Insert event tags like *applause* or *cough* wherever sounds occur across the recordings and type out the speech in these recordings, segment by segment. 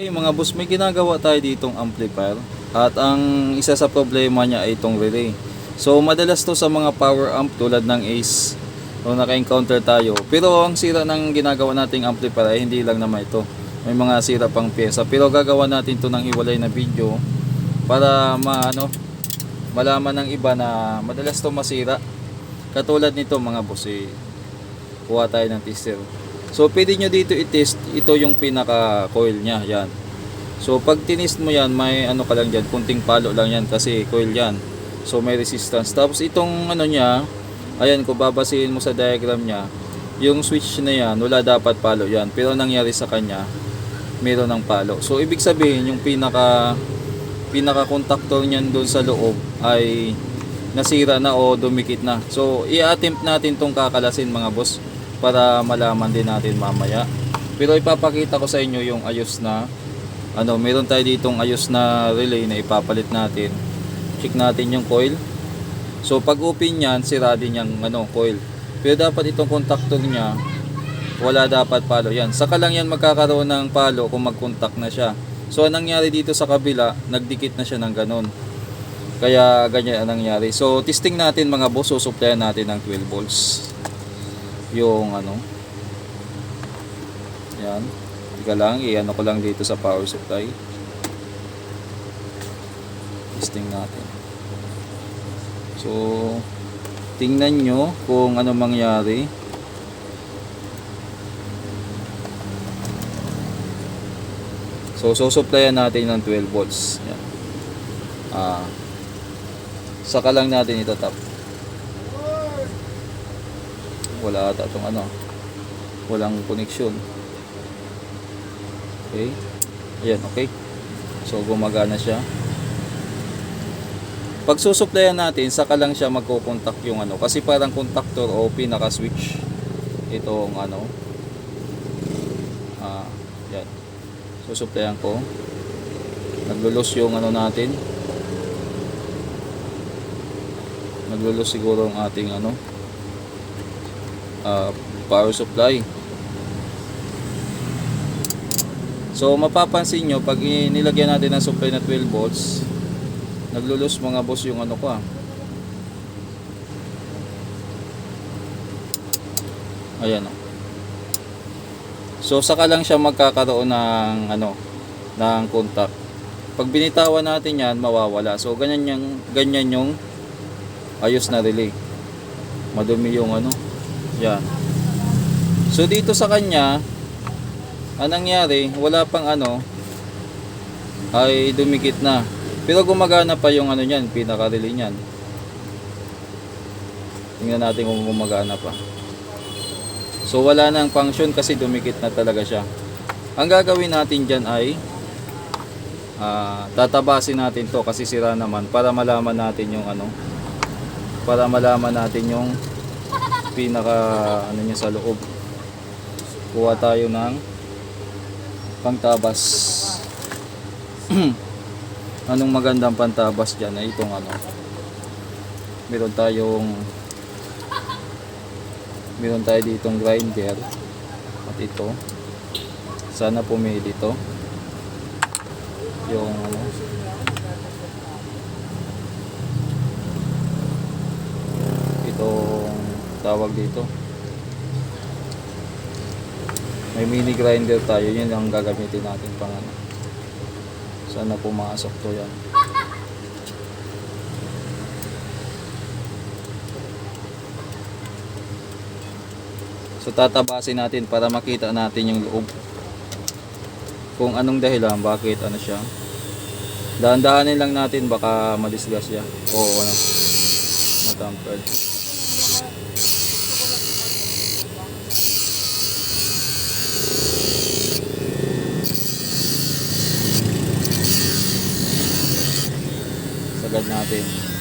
Hey mga boss, may ginagawa tayo ditong amplifier at ang isa sa problema niya ay itong relay. So madalas to sa mga power amp tulad ng Ace o naka-encounter tayo. Pero ang sira ng ginagawa nating amplifier ay hindi lang naman ito. May mga sira pang pyesa. Pero gagawa natin to ng hiwalay na video para maano malaman ng iba na madalas to masira. Katulad nito mga boss, eh, kuha tayo ng tester. So pwede nyo dito i-test, ito yung pinaka coil niya, yan. So pag tinest mo yan, may ano ka lang dyan, kunting palo lang yan kasi coil yan. So may resistance. Tapos itong ano niya, ayan kung babasihin mo sa diagram niya, yung switch na yan, wala dapat palo yan. Pero nangyari sa kanya, meron ng palo. So ibig sabihin, yung pinaka pinaka contactor niyan doon sa loob ay nasira na o dumikit na. So i-attempt natin tong kakalasin mga boss para malaman din natin mamaya. Pero ipapakita ko sa inyo yung ayos na ano, meron tayo ditong ayos na relay na ipapalit natin. Check natin yung coil. So pag open niyan, sira din yung ano, coil. Pero dapat itong contactor niya wala dapat palo yan. Saka lang yan magkakaroon ng palo kung mag-contact na siya. So anong nangyari dito sa kabila, nagdikit na siya ng ganun. Kaya ganyan ang nangyari. So testing natin mga boss, susuplayan natin ng 12 volts yung ano? Yan. Tika lang, i-ano ko lang dito sa power supply. Testing natin. So tingnan nyo kung ano mangyari. So susuplayan natin ng 12 volts. Yan. Ah saka lang natin ito tap wala ata itong ano. Walang connection okay. Ayan okay. So gumagana siya. Pag susuplayan natin saka lang siya magko-contact yung ano. Kasi parang contactor o pinaka switch itong ano. Ah yan susuplayan ko. Naglulos yung ano natin. Naglulos siguro ang ating ano uh, power supply. So mapapansin nyo pag nilagyan natin ng supply na 12 volts, naglulus mga boss yung ano ko ah. Ayan oh. So saka lang siya magkakaroon ng ano ng contact. Pag binitawan natin 'yan, mawawala. So ganyan yung ganyan yung ayos na relay. Madumi yung ano, yan. So dito sa kanya, anong nangyari, wala pang ano, ay dumikit na. Pero gumagana pa yung ano niyan, pinaka-relay niyan. Tingnan natin kung gumagana pa. So wala nang function kasi dumikit na talaga siya. Ang gagawin natin dyan ay ah, tatabasin natin to kasi sira naman para malaman natin yung ano para malaman natin yung pinaka ano niya sa loob. Kuha tayo ng pangtabas *clears throat* anong magandang pantabas dyan ay itong ano? Meron tayong meron tayo ditong grinder at ito. Sana pumili ito yung ano itong tawag dito. May mini grinder tayo yun ang gagamitin natin pang ano. Sana pumasok to yan. So tatabasin natin para makita natin yung loob. Kung anong dahilan bakit ano siya. Dahan-dahanin lang natin baka madisgas siya. O ano matampered natin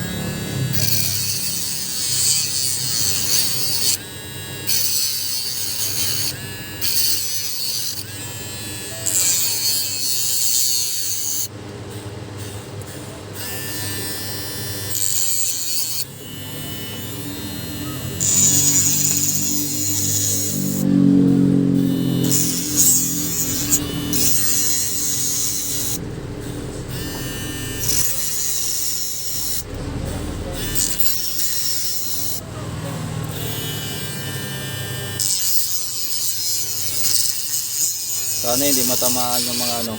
Sana hindi matamaan yung mga ano.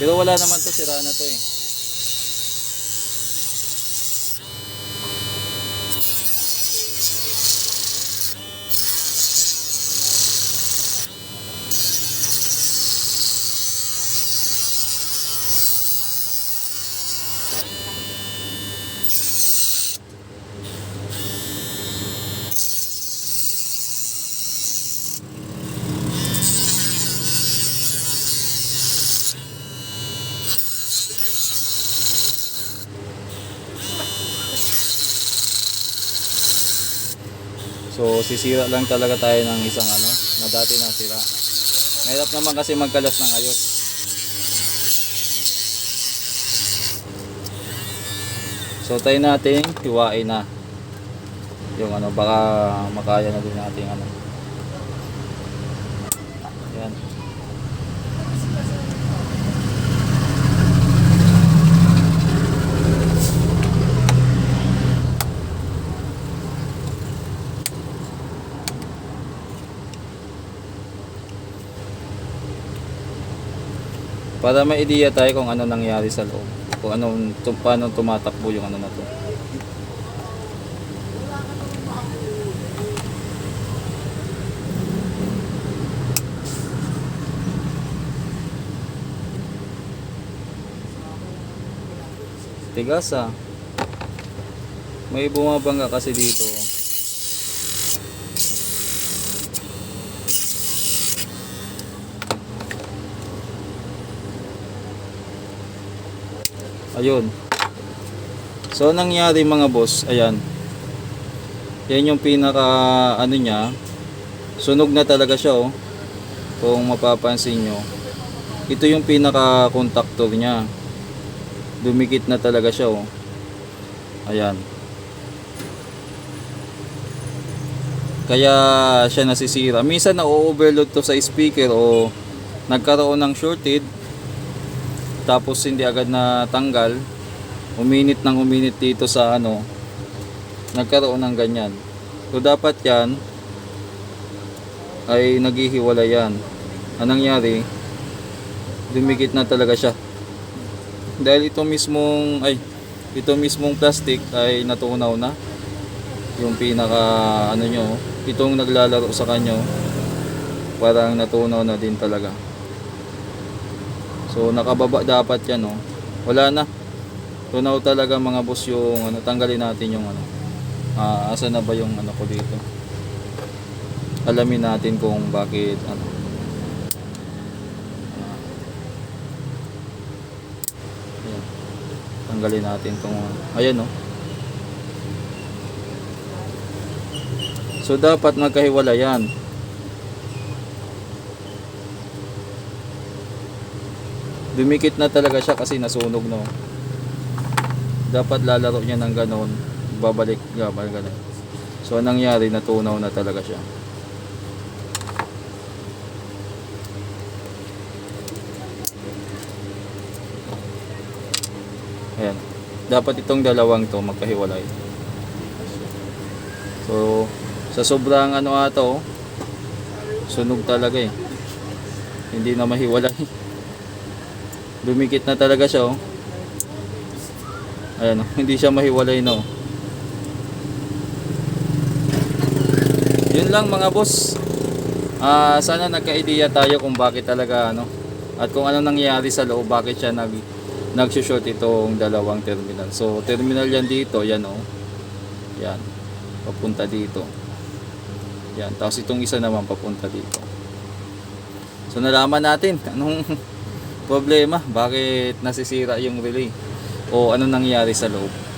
Pero wala naman to, sira na to eh. So sisira lang talaga tayo ng isang ano na dati na sira. Mahirap naman kasi magkalas ng ayos. So tayo natin hiwain na. Yung ano baka makaya na din natin ano. Yan. Para may idea tayo kung ano nangyari sa loob. Kung ano, tum, paano tumatakbo yung ano na to. Tigas ah. May bumabangga kasi dito. Ayun. So, nangyari mga boss, ayan. Yan yung pinaka, ano niya, sunog na talaga siya, oh. Kung mapapansin nyo. Ito yung pinaka contactor niya. Dumikit na talaga siya, oh. Ayan. Kaya siya nasisira. Minsan na-overload to sa speaker o nagkaroon ng shorted tapos hindi agad na tanggal uminit ng uminit dito sa ano nagkaroon ng ganyan. So dapat yan ay naghihiwala yan. Anong nangyari dumikit na talaga siya. Dahil ito mismong ay ito mismong plastic ay natunaw na. Yung pinaka ano nyo itong naglalaro sa kanyo parang natunaw na din talaga So nakababa dapat yan oh. Wala na. Tunaw talaga mga boss yung ano, tanggalin natin yung ano. Ah, asa na ba yung ano ko dito? Alamin natin kung bakit ano. Ayan. Tanggalin natin tong. Ayan oh. So dapat magkahiwala yan. Dumikit na talaga siya kasi nasunog no? Dapat lalaro niya ng ganon. Babalik gabal ganon. So nangyari? Natunaw na talaga siya. Ayan. Dapat itong dalawang to magkahiwalay. So sa sobrang ano ato sunog talaga eh. Hindi na mahiwalay *laughs* Dumikit na talaga siya oh. Ayan oh, *laughs* hindi siya mahiwalay no. Yun lang mga boss. Ah, sana nagka-idea tayo kung bakit talaga ano at kung ano nangyayari sa loob bakit siya nag nagsushoot itong dalawang terminal. So, terminal yan dito, yan oh. Yan. Papunta dito. Yan, tapos itong isa naman papunta dito. So, nalaman natin anong *laughs* problema, bakit nasisira yung relay o ano nangyari sa loob.